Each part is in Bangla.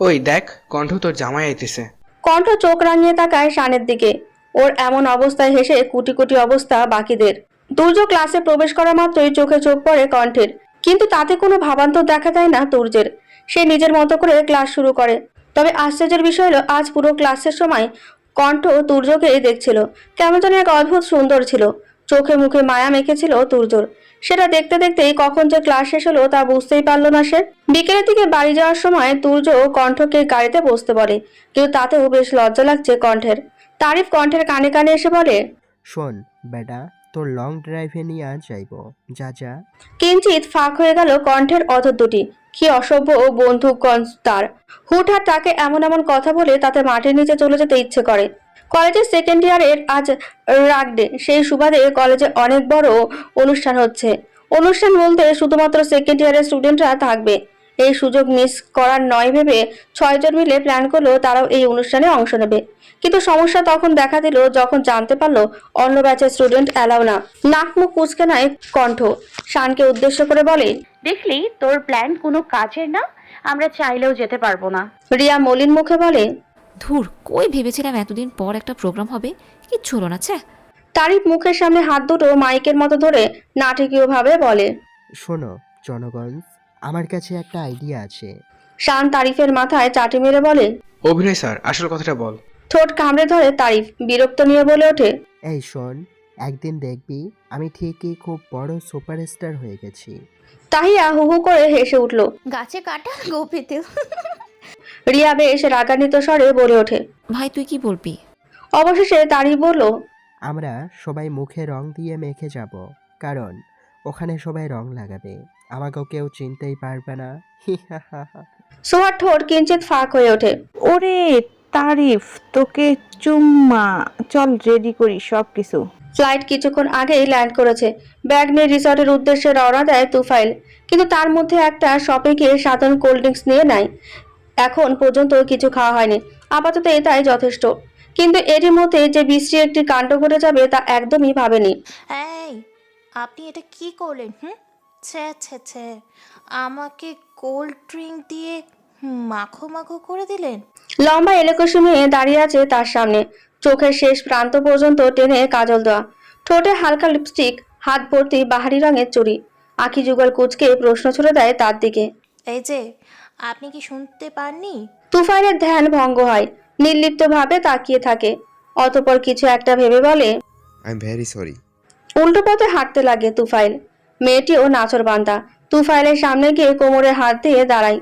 ওই দেখ, কণ্ঠ তোর জামাই আইতেছে। কণ্ঠ চোখ রাঙিয়ে তাকায় শানের দিকে। ওর এমন অবস্থায় হেসে কুটি কুটি অবস্থা বাকিদের। দুর্য ক্লাসে প্রবেশ করা মাত্রই চোখে চোখ পড়ে কণ্ঠের। কিন্তু তাতে কোনো ভাবান্তর দেখা যায় না তুর্যের সে নিজের মতো করে ক্লাস শুরু করে। তবে আশ্চর্যের বিষয় হলো, আজ পুরো ক্লাসের সময় কণ্ঠ তুর্যকেই দেখছিল। কেমন যেন এক অদ্ভুত সুন্দর ছিল। চোখে মুখে মায়া মেখেছিল তুর্যর সেটা দেখতে দেখতেই কখন যে ক্লাস শেষ হলো তা বুঝতেই পারল না সে। বিকেলের দিকে বাড়ি যাওয়ার সময় তুর্য কণ্ঠকে গাড়িতে বসতে বলে। কিন্তু তাতেও বেশ লজ্জা লাগছে কণ্ঠের। তারিফ কণ্ঠের কানে কানে এসে বলে শোন বেটা তোর লং ড্রাইভে নিয়ে যাইব। যা যা। কিঞ্চিত ফাঁক হয়ে গেল কণ্ঠের অধর দুটি। কি অসভ্য ও বন্ধুগণ তার। হুটহাট তাকে এমন এমন কথা বলে তাতে মাটির নিচে চলে যেতে ইচ্ছে করে। কলেজের সেকেন্ড ইয়ারের আজ রাগ ডে। সেই সুবাদে কলেজে অনেক বড় অনুষ্ঠান হচ্ছে। অনুষ্ঠান বলতে শুধুমাত্র সেকেন্ড ইয়ারের স্টুডেন্টরা থাকবে। এই সুযোগ মিস করার নয় ভেবে ছয়জন মিলে প্ল্যান করল তারাও এই অনুষ্ঠানে অংশ নেবে। কিন্তু সমস্যা তখন দেখা দিল যখন জানতে পারল অন্য ব্যাচের স্টুডেন্ট অ্যালাউ না। নাক মুখ কুচকে নেয় কণ্ঠ। শানকে উদ্দেশ্য করে বলে দেখলি তোর প্ল্যান কোনো কাজের না? আমরা চাইলেও যেতে পারব না। রিয়া মলিন মুখে বলে ধুর কই ভেবেছিলাম এতদিন পর একটা প্রোগ্রাম হবে? কিচ্ছু হলো না ছ্যা তারিফ মুখের সামনে হাত দুটো মাইকের মতো ধরে নাটকীয়ভাবে বলে শোনো জনগণ আমার কাছে একটা আইডিয়া আছে। শান তারিফের মাথায় চাটি মেরে বলে অভিনয় স্যার আসল কথাটা বল। ঠোঁট কামড়ে ধরে তারিফ বিরক্ত নিয়ে বলে ওঠে এই শোন একদিন দেখবি আমি ঠিকই খুব বড় সুপারস্টার হয়ে গেছি। তাহিয়া হু হু করে হেসে উঠল গাছে কাটা গোপেতে রিয়া বেশ রাগান্বিত স্বরে বলে ওঠে। ভাই তুই কি বলবি? অবশেষে তারই বলল আমরা সবাই মুখে রং দিয়ে মেখে যাব কারণ ওখানে সবাই রং লাগাবে। আমাকেও কেউ চিনতেই পারবে না। সোহার ঠোঁট কিঞ্চিত ফাঁক হয়ে ওঠে। ওরে তারিফ তোকে চুম্মা চল রেডি করি সব কিছু ফ্লাইট কিছুক্ষণ আগেই ল্যান্ড করেছে। ব্যাগ নিয়ে রিসর্টের উদ্দেশ্যে রওনা দেয় তুফাইল। কিন্তু তার মধ্যে একটা শপে গিয়ে সাধারণ কোল্ড ড্রিঙ্কস নিয়ে নেয়। এখন পর্যন্ত কিছু খাওয়া হয়নি। আপাতত এটাই যথেষ্ট। কিন্তু এরই মধ্যে যে বৃষ্টি একটি কাণ্ড ঘটে যাবে তা একদমই ভাবেনি। এই আপনি এটা কি করলেন হুম? ছে ছে ছে আমাকে কোল্ড ড্রিঙ্ক দিয়ে মাখো মাখো করে দিলেন? লম্বা এলোকসি মেয়ে দাঁড়িয়ে আছে তার সামনে। চোখের শেষ প্রান্ত পর্যন্ত টেনে কাজল দেওয়া। ঠোঁটে হালকা লিপস্টিক হাত ভর্তি বাহারি রঙের চুড়ি। আখি যুগল কুচকে প্রশ্ন ছুড়ে দেয় তার দিকে। এই যে আপনি কি শুনতে পাননি? তুফাইলের ধ্যান ভঙ্গ হয় নির্লিপ্তভাবে তাকিয়ে থাকে। অতপর কিছু একটা ভেবে বলে আই এম ভেরি সরি উল্টো পথে হাঁটতে লাগে তুফাইল। মেয়েটিও নাচর বান্দা তুফাইলের সামনে গিয়ে কোমরে হাত দিয়ে দাঁড়ায়।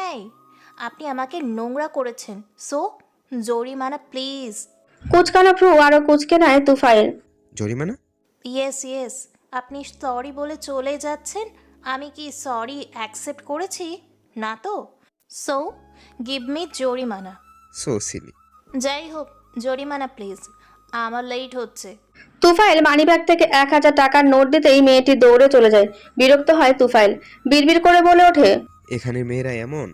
এই আপনি আমাকে নোংরা করেছেন। সো জরিমানা প্লিজ কুচকানো ভ্রু আরও কুচকে নেয় তুফাইল। জরিমানা? ইয়েস ইয়েস আপনি সরি বলে চলে যাচ্ছেন? আমি কি সরি অ্যাকসেপ্ট করেছি? না তো? সো গিভ মি জরিমানা। সো সিলি যাই হোক জরিমানা প্লিজ আমার লেট হচ্ছে। তুফাইল মানিব্যাগ থেকে এক হাজার টাকার নোট দিতেই মেয়েটি দৌড়ে চলে যায়। বিরক্ত হয় তুফাইল। বিড়বিড় করে বলে ওঠে এখানে মেয়েরা এমন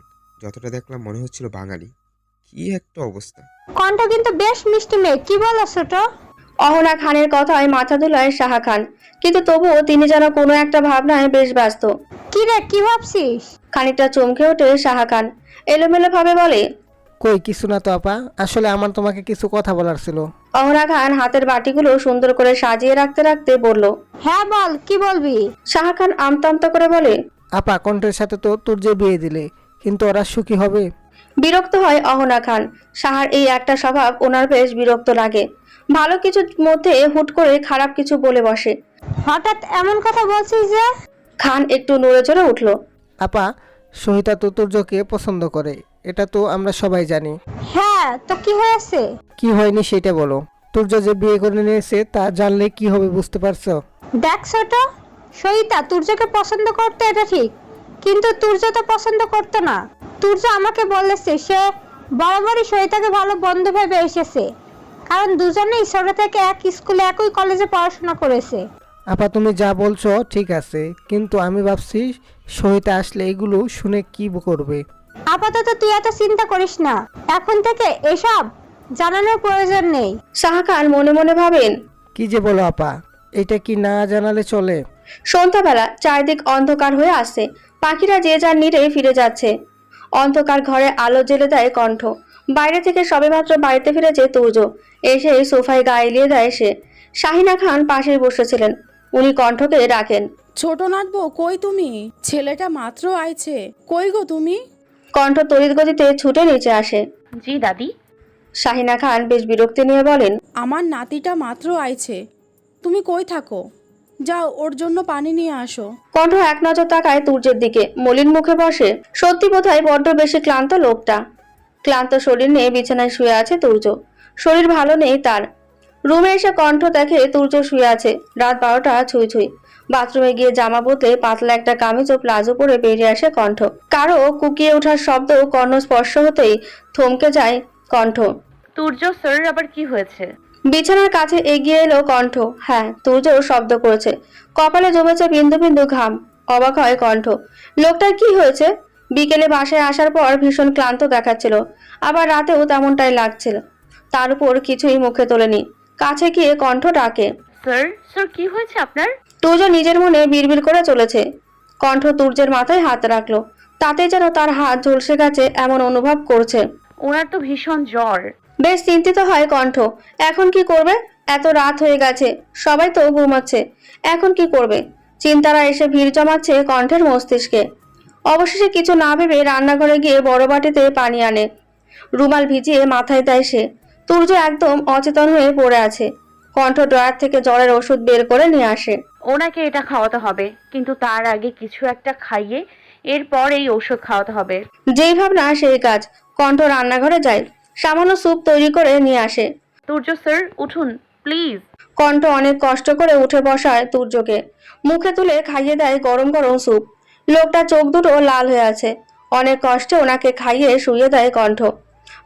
যতটা দেখলাম মনে হচ্ছিল বাঙালি। কি একটা অবস্থা। কণ্ঠ কিন্তু বেশ মিষ্টি মেয়ে কি বলো ছোট? অহনা খানের কথায় মাথা দুলায় সাহা খান। কিন্তু তবুও তিনি যেন কোনো একটা ভাবনায় বেশ ব্যস্ত। কি রে কি ভাবছিস? খানিকটা চমকে ওঠে সাহা খান। এলোমেলো ভাবে বলে কই কিছু না তো আপা। আসলে আমার তোমাকে কিছু কথা বলার ছিল। অহনা খান হাতের বাটিগুলো সুন্দর করে সাজিয়ে রাখতে রাখতে বলল হ্যাঁ বল কি বলবি? সাহা খান আমতা আমতা করে বলে আপা কণ্ঠের সাথে তো তোর যে বিয়ে দিলে কিন্তু ওরা সুখী হবে? বিরক্ত হয় অহনা খান। সাহার এই একটা স্বভাব ওনার বেশ বিরক্ত লাগে। ভালো কিছুর মধ্যে হুট করে খারাপ কিছু বলে বসে। হঠাৎ এমন কথা বলছিস যে? খান একটু নড়ে চড়ে উঠল। আপা সহিতা তো তুর্যকে পছন্দ করে। এটা তো আমরা সবাই জানি। হ্যাঁ তো কি হয়েছে? কি হয়নি সেটা বলো। তুর্য যে বিয়ে করে নিয়েছে তা জানলে কি হবে বুঝতে পারছ? দেখ ছোট সইতা তুর্যকে পছন্দ করতে এটা ঠিক কিন্তু তুর্য তো পছন্দ করতো না। তুর্য আমাকে বলেছে সে বরাবরই সহিতাকে ভালো বন্ধু ভেবে এসেছে। কারণ দুজনেই ছোট থেকে এক স্কুলে একই কলেজে পড়াশোনা করেছে। আপা তুমি যা বলছো ঠিক আছে কিন্তু আমি ভাবছি সহিতা আসলে এগুলো শুনে কি করবে? আপাতত তুই এত চিন্তা করিস না। এখন থেকে এসব জানানোর প্রয়োজন নেই। সাহা খান মনে মনে ভাবেন কি যে বলো আপা এটা কি না জানালে চলে? সন্ধ্যাবেলা চারিদিক অন্ধকার হয়ে আসে পাখিরা যে যার নিরে ফিরে যাচ্ছে। অন্ধকার ঘরে আলো জ্বেলে দেয় কণ্ঠ। বাইরে থেকে সবেমাত্র বাড়িতে ফিরেছে তুর্য। এসে সোফায় গা এলিয়ে দেয় সে। শাহিনা খান পাশে বসেছিলেন। উনি কণ্ঠকে ডাকেন ছোট নাটবো কই তুমি? ছেলেটা মাত্র আইছে। কই গো তুমি? কণ্ঠ তড়িৎ গতিতে ছুটে নিচে আসে। জি দাদি। শাহিনা খান বেশ বিরক্তি নিয়ে বলেন আমার নাতিটা মাত্র আইছে। তুমি কই থাকো? যাও ওর জন্য পানি নিয়ে আসো। কণ্ঠ এক নজর তাকায় তুর্যের দিকে। মলিন মুখে বসে সত্যি বোধহয় বড্ড বেশি ক্লান্ত লোকটা। ক্লান্ত শরীর নিয়ে বিছানায় শুয়ে আছে তুর্য। শরীর ভালো নেই তার। রুমে এসে কণ্ঠ দেখে তুর্য শুয়ে আছে। রাত বারোটা ছুঁই ছুঁই। বাথরুমে গিয়ে জামা বদলে পাতলা একটা কামিজ ও প্লাজো পরে বেরিয়ে আসে কণ্ঠ। কারও কুকিয়ে ওঠার শব্দ কর্ণ স্পর্শ হতেই থমকে যায় কণ্ঠ। তুর্য শরীর আবার কি হয়েছে? বিছানার কাছে এগিয়ে এলো কণ্ঠ। হ্যাঁ তুর্য শব্দ করেছে। কপালে জমেছে বিন্দু বিন্দু ঘাম। অবাক হয় কণ্ঠ। লোকটার কি হয়েছে? বিকেলে বাসায় আসার পর ভীষণ ক্লান্ত দেখাচ্ছিল। আবার রাতেও তেমনটাই লাগছিল। তার উপর কিছুই মুখে তোলেনি। কাছে গিয়ে কণ্ঠ ডাকে স্যার স্যার কি হয়েছে আপনার? তুর্য নিজের মনে বিড়বিড় করে চলেছে। কণ্ঠ তুর্যের মাথায় হাত রাখল। তাতে যেন তার হাত ঝলসে গেছে এমন অনুভব করছে। ওনার তো ভীষণ জ্বর। বেশ চিন্তিত হয় কণ্ঠ। এখন কি করবে? এত রাত হয়ে গেছে। সবাই তো ঘুমাচ্ছে। এখন কি করবে? চিন্তারা এসে ভিড় জমাচ্ছে কণ্ঠের মস্তিষ্কে। অবশেষে কিছু না ভেবে রান্নাঘরে গিয়ে বড় বাটিতে পানি আনে। রুমাল ভিজিয়ে মাথায় দেয় সে। তুর্য একদম অচেতন হয়ে পড়ে আছে। কণ্ঠ ড্রয়ার থেকে জ্বরের ওষুধ বের করে নিয়ে আসে। ওনাকে এটা খাওয়াতে হবে কিন্তু তার আগে কিছু একটা খাইয়ে এরপর এই ঔষধ খাওয়াতে হবে। যেই ভাবনা সেই কাজ। কণ্ঠ রান্নাঘরে যায়। সামান্য স্যুপ তৈরি করে নিয়ে আসে। তুর্য স্যার উঠুন প্লিজ। কণ্ঠ অনেক কষ্ট করে উঠে বসায় তুর্যকে। মুখে তুলে খাইয়ে দেয় গরম গরম স্যুপ। লোকটা চোখ দুটো লাল হয়ে আছে। অনেক কষ্টে ওনাকে খাইয়ে শুয়ে দেয় কণ্ঠ।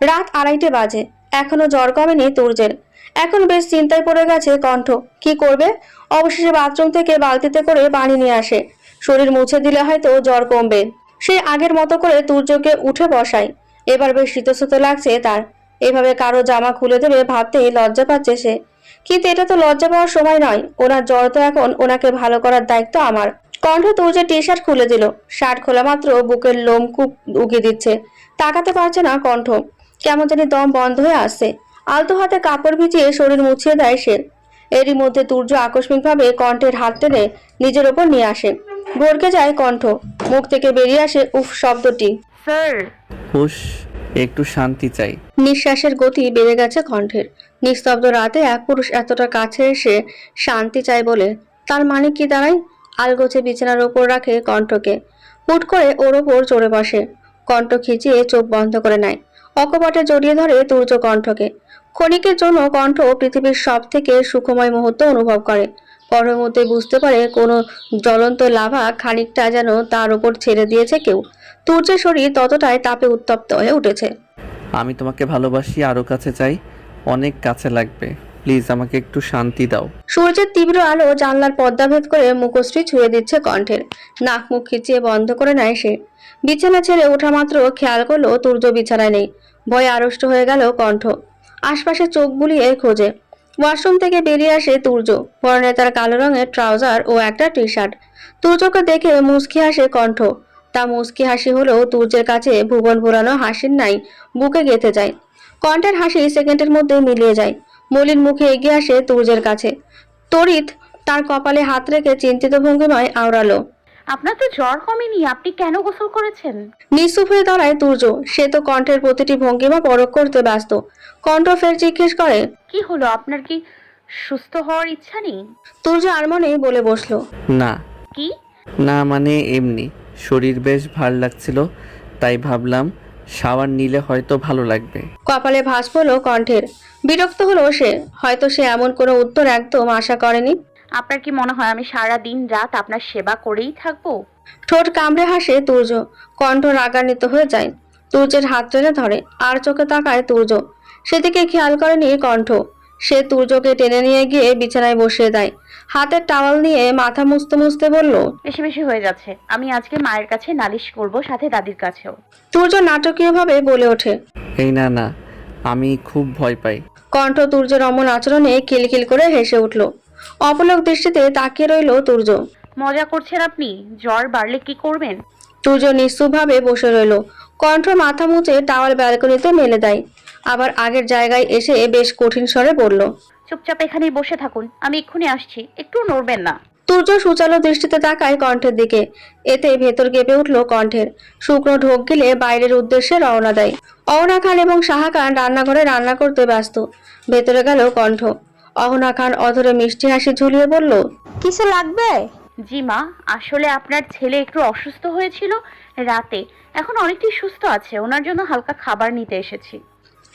রাত আড়াইটে বাজে। এখনও জ্বর কমেনি তুর্যের। এখন বেশ চিন্তায় পড়ে গেছে কণ্ঠ। কি করবে? অবশেষে বাথরুম থেকে বালতিতে করে পানি নিয়ে আসে। শরীর মুছে দিলে হয়তো জ্বর কমবে। সে আগের মতো করে তুর্যকে উঠে বসায়। এবার বেশ শীতস্রোত লাগছে তার। এভাবে কারও জামা খুলে দেবে ভাবতেই লজ্জা পাচ্ছে সে। কিন্তু এটা তো লজ্জা পাওয়ার সময় নয়। ওনার জ্বর তো এখন ওনাকে ভালো করার দায়িত্ব আমার। কণ্ঠ তুর্যের টি শার্ট খুলে দিল। শার্ট খোলা মাত্র বুকের লোম খুব উগিয়ে দিচ্ছে। তাকাতে পারছে না কণ্ঠ। কেমন জানি দম বন্ধ হয়ে আসছে। আলতো হাতে কাপড় ভিজিয়ে শরীর মুছিয়ে দেয় সে। এরই মধ্যে তুর্য আকস্মিকভাবে কণ্ঠের হাত টেনে নিজের ওপর নিয়ে আসে। ভরকে যায় কণ্ঠ। মুখ থেকে বেরিয়ে আসে উফ শব্দটি। স্যার। হুশ একটু শান্তি চাই। নিঃশ্বাসের গতি বেড়ে গেছে কণ্ঠের। নিস্তব্ধ রাতে এক পুরুষ এতটা কাছে এসে শান্তি চায় বলে। তার মানে কি দাঁড়ায় আলগোছে বিছানার ওপর রাখে কণ্ঠকে। হুট করে ওর ওপর চড়ে বসে। কণ্ঠ খিচিয়ে চোখ বন্ধ করে নেয়। অকপটে জড়িয়ে ধরে তুর্য কণ্ঠকে। ক্ষণিকের জন্য কণ্ঠ পৃথিবীর সব থেকে সুখময় মুহূর্ত অনুভব করে। পরের মধ্যে বুঝতে পারে কোনো জ্বলন্ত লাভা খানিকটা যেন তার উপর ছেড়ে দিয়েছে কেউ। তুর্যের শরীর ততটাই তাপে উত্তপ্ত হয়ে উঠেছে। আমি তোমাকে ভালোবাসি, আরও কাছে চাই, অনেক কাছে লাগবে। প্লিজ আমাকে একটু শান্তি দাও। সূর্যের তীব্র আলো জানলার পর্দা ভেদ করে মুখশ্রী ছুঁয়ে দিচ্ছে কণ্ঠের। নাক মুখ খিচিয়ে বন্ধ করে নেয় সে। বিছানা ছেড়ে ওঠা মাত্র খেয়াল করল তুর্য বিছানায় নেই। ভয়ে আড়ষ্ট হয়ে গেল কণ্ঠ। আশপাশে চোখ বুলিয়ে খোঁজে। ওয়াশরুম থেকে বেরিয়ে আসে তুর্য। পরনে তার কালো রঙের ট্রাউজার ও একটা টি শার্ট তুর্যকে দেখে মুসকি হাসে কণ্ঠ। তা মুসকি হাসি হলেও তুর্যের কাছে ভুবন ভোলানো হাসির নাই, বুকে গেঁথে যায়। কণ্ঠের হাসি সেকেন্ডের মধ্যে মিলিয়ে যায়। মলিন মুখে এগিয়ে আসে তুর্যের কাছে। তড়িৎ তার কপালে হাত রেখে চিন্তিত ভঙ্গিমায় আওড়ালো। আপনার তো জ্বর কমেনি আপনি কেন গোসল করেছেন? নিঃসুপ হয়ে দাঁড়ায় তুর্য সে তো কণ্ঠের প্রতিটি ভঙ্গিমা পরখ করতে ব্যস্ত। কণ্ঠ ফের জিজ্ঞেস করে কি হলো আপনার কি সুস্থ হওয়ার ইচ্ছা নেই? তুর্য আর মনেই বলে বসল না। কি? না মানে এমনি। শরীর বেশ ভালো লাগছিল তাই ভাবলাম শাওয়ার নিলে হয়তো ভালো লাগবে। কপালে ভাঁজ পড়ল কণ্ঠের। বিরক্ত হলো সে। হয়তো সে এমন কোনো উত্তর একদম আশা করেনি। আপনার কি মনে হয় আমি সারা দিন রাত আপনার সেবা করেই থাকব? ঠোঁট কামড়ে হাসে তুর্য। কণ্ঠ রাগান্বিত হয়ে যায়। তুর্যের হাত টেনে ধরে। আর চোখে তাকায় তুর্য। সেদিকে খেয়াল করেনি কণ্ঠ। সে তুর্যকে টেনে নিয়ে গিয়ে বিছানায় বসিয়ে দেয়। হাতের টাওয়াল নিয়ে মাথা মুছতে মুছতে বলল বেশি বেশি হয়ে যাচ্ছে। আমি আজকে মায়ের কাছে নালিশ করব সাথে দাদির কাছেও। তুর্য নাটকীয়ভাবে বলে ওঠে এই না না আমি খুব ভয় পাই। কণ্ঠ তুর্যের অমন আচরণে খিলখিল করে হেসে উঠল। অপলক দৃষ্টিতে তাকিয়ে রইল তুর্য। মজা করছেন আপনি? জ্বর বাড়লে কি করবেন? তুর্য নিশ্চুপভাবে বসে রইল। কণ্ঠ মাথা মুছে টাওয়াল ব্যালকনিতে মেলে দেয়। আবার আগের জায়গায় এসে বেশ কঠিন স্বরে বলল চুপচাপ এখানেই বসে থাকুন আমি এক্ষুনি আসছি একটু নড়বেন না। তুর্য সুচালো দৃষ্টিতে তাকায় কণ্ঠের দিকে। এতে ভেতর কেঁপে উঠল কণ্ঠের। শুকনো ঢোক গিলে বাইরের উদ্দেশ্যে রওনা দেয়। অহনা খান এবং সাহা খান রান্নাঘরে রান্না করতে ব্যস্ত। ভেতরে গেল কণ্ঠ। অহনা খান অধরে মিষ্টি হাসি ঝুলিয়ে বলল কিছু লাগবে? জি মা আসলে আপনার ছেলে একটু অসুস্থ হয়েছিল রাতে। এখন অনেকটাই সুস্থ আছে ওনার জন্য হালকা খাবার নিতে এসেছি।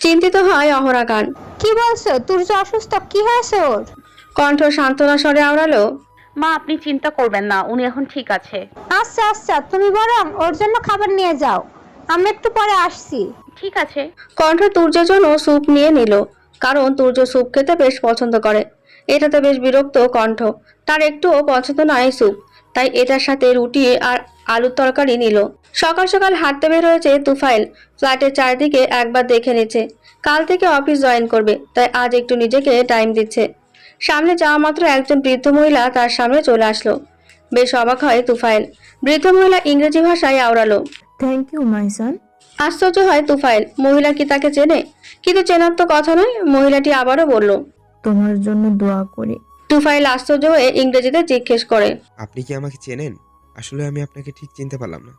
চিন্তিত হয় অহরা খান কি বলছো? তুর্য অসুস্থ কি হয়েছে ওর? কণ্ঠ সান্ত্বনা স্বরে আওড়ালো মা আপনি চিন্তা করবেন না উনি এখন ঠিক আছে। আচ্ছা আচ্ছা তুমি বরং ওর জন্য খাবার নিয়ে যাও। আমি একটু পরে আসছি। ঠিক আছে। কণ্ঠ তুর্যের জন্য স্যুপ নিয়ে নিল কারণ তুর্য স্যুপ খেতে বেশ পছন্দ করে। এটাতে বেশ বিরক্ত কণ্ঠ। তার একটুও পছন্দ নয় স্যুপ তাই এটার সাথে রুটি আর আলুর তরকারি নিল। সকাল সকাল হাঁটতে বের হয়েছে তুফাইল। ফ্ল্যাটের চারদিকে একবার দেখে নিচ্ছে। কাল থেকে অফিস জয়েন করবে তাই আজ একটু নিজেকে টাইম দিচ্ছে। সামনে যাওয়া মাত্র একজন বৃদ্ধ মহিলা তার সামনে চলে আসলো। বেশ অবাক হয় তুফাইল। বৃদ্ধ মহিলা ইংরেজি ভাষায় আওড়ালো। থ্যাংক ইউ মাই সন আশ্চর্য হয় তুফাইল মহিলা কি তাকে চেনে? কিন্তু চেনার তো কথা নয় মহিলাটি আবারও বলল। তোমার জন্য দোয়া করি। তুফাইল আশ্চর্য হয়ে ইংরেজিতে জিজ্ঞেস করে। আপনি কি আমাকে চেনেন? আসলে আমি আপনাকে ঠিক চিনতে পারলাম না।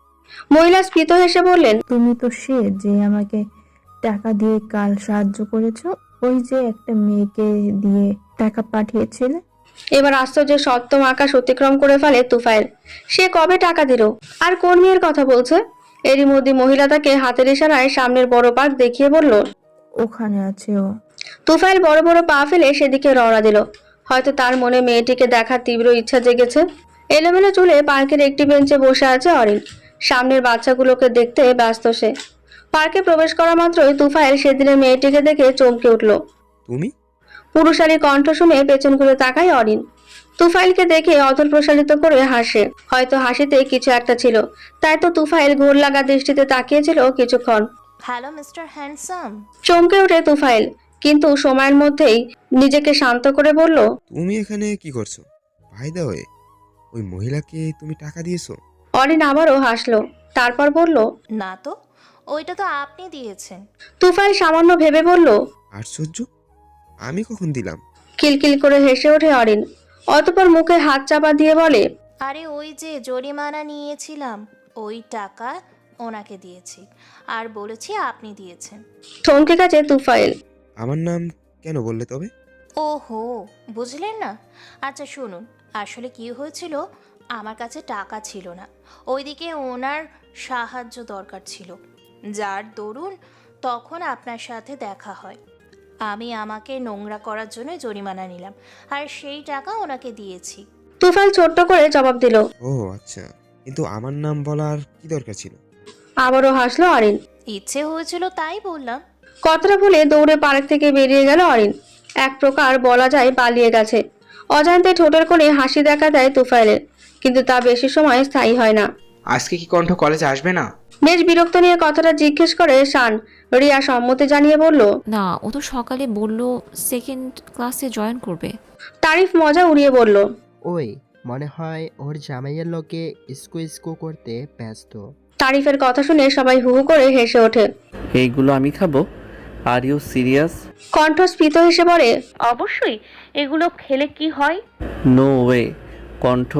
মহিলা স্ফীত হেসে বললেন তুমি তো সে যে আমাকে টাকা দিয়ে কাল সাহায্য করেছ ওই যে একটা মেয়েকে দিয়ে টাকা পাঠিয়েছিলে। এবার আশ্চর্যের সপ্তম আকাশ অতিক্রম করে ফেলে তুফাইল। সে কবে টাকা দিল? আর কোন মেয়ের কথা বলছে? এরই মধ্যে মহিলা তাকে হাতের ইশারায় সামনের বড় পার্ক দেখিয়ে বলল ওখানে আছে ও। তুফাইল বড় বড় পা ফেলে সেদিকে রওনা দিল। হয়তো তার মনে মেয়েটিকে দেখার তীব্র ইচ্ছা জেগেছে। এলোমেলো চুলে পার্কের একটি বেঞ্চে বসে আছে অরিন। সামনের বাচ্চাগুলোকে দেখতে ব্যস্ত সে। পার্কে প্রবেশ করা মাত্রই তুফাইল সেদিনের মেয়েটিকে দেখে চমকে উঠল। তুমি? পুরুষালী কণ্ঠ শুনে পেছন ঘুরে তাকায় অরিন। তুফাইলকে দেখে অধর প্রসারিত করে হাসে। হয়তো হাসিতে কিছু একটা ছিল। তাই তো তুফাইল ঘোর লাগা দৃষ্টিতে তাকিয়েছিল কিছুক্ষণ। Hello mister handsome. চমকে ওঠে তুফাইল কিন্তু সময়ের মধ্যেই নিজেকে শান্ত করে বলল তুমি এখানে কি করছ? ভাই দা হয়ে। ওই মহিলাকে তুমি টাকা দিয়েছ? অরিন আবারও হাসলো তারপর বলল না তো ওইটা তো আপনি দিয়েছেন। তুফাইল সামান্য ভেবে বলল আশ্চর্য আমি কখন দিলাম? কিলকিল করে হেসে ওঠে অরিন। অতপর মুখে হাত চাপা দিয়ে বলে আরে ওই যে জরিমানা নিয়েছিলাম ওই টাকা ওনাকে দিয়েছি আর বলেছি আপনি দিয়েছেন। থমকে গেছে তুফাইল। আমার নাম কেন বললে তবে? ওহো বুঝলেন না? আচ্ছা শুনুন আসলে কি হয়েছিল? আমার কাছে টাকা ছিল না। ওইদিকে ওনার সাহায্য দরকার ছিল। যার দরুন তখন আপনার সাথে দেখা হয়। আমি আমাকে নোংরা করার জন্য জরিমানা নিলাম। আর সেই টাকা ওনাকে দিয়েছি। তুফাইল ছোট্ট করে জবাব দিল। ও আচ্ছা। কিন্তু আমার নাম বলার কি দরকার ছিল? আবারও হাসলো অরিন। ইচ্ছে হয়েছিল তাই বললাম। কথাটা বলে দৌড়ে পার্ক থেকে বেরিয়ে গেল অরিন। এক প্রকার বলা যায় পালিয়ে গেছে। অজান্তে ঠোঁটের কোণে হাসি দেখা দেয় তুফাইলের কিন্তু তা বেশি সময় স্থায়ী হয় না। আজকে কি কণ্ঠ কলেজ আসবে না? বেশ বিরক্ত নিয়ে কথাটা জিজ্ঞেস করে শান। রিয়া সম্মতি জানিয়ে বলল না ও তো সকালে বলল সেকেন্ড ক্লাসে জয়েন করবে। তারিফ মজা উড়িয়ে বলল ওই মনে হয় ওর জামাইয়ের লোকে ইস্কু ইস্কু করতে ব্যস্ত। তারিফের কথা শুনে সবাই হু হু করে হেসে ওঠে। এইগুলো আমি খাব? আর ইউ সিরিয়াস কণ্ঠ স্ফীত হেসে বলে অবশ্যই এগুলো খেলে কি হয়? নো ওয়ে কণ্ঠ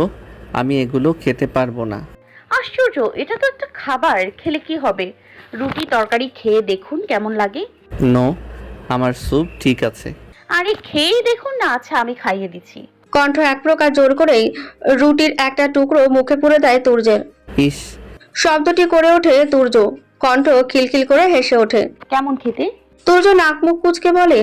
আমি এগুলো খেতে পারব না। আশ্চর্য এটা তো একটা খাবার খেলে কি হবে? রুটি তরকারি খেয়ে দেখুন কেমন লাগে। নো আমার স্যুপ ঠিক আছে। আরে খেয়েই দেখুন না আচ্ছা আমি খাইয়ে দিচ্ছি। কণ্ঠ এক প্রকার জোর করেই রুটির একটা টুকরো মুখে পুরে দেয় তুর্যের ইস। শব্দটি করে ওঠে তুর্য। কণ্ঠ খিলখিল করে হেসে ওঠে। কেমন খেতে? তুর্য নাক মুখ কুচকে বলে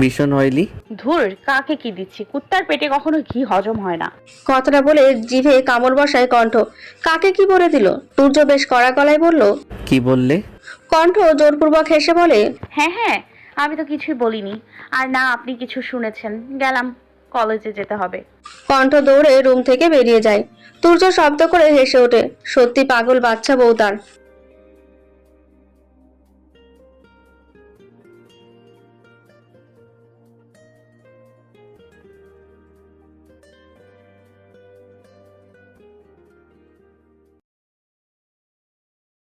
ভীষণ অয়েলি ধুর কাকে কি দিচ্ছি? কুত্তার পেটে কখনো ঘি হজম হয় না। কথাটা বলে জিভে কামড় বসায় কণ্ঠ। কাকে কি বলে দিল? তুর্য বেশ কড়া গলায় বলল কি বললে? কণ্ঠ জোরপূর্বক হেসে বলে হ্যাঁ হ্যাঁ আমি তো কিছুই বলিনি। আর না আপনি কিছু শুনেছেন। গেলাম কলেজে যেতে হবে। কণ্ঠ দৌড়ে রুম থেকে বেরিয়ে যায়। তুর্য শব্দ করে হেসে ওঠে। সত্যি পাগল বাচ্চা বউ তার।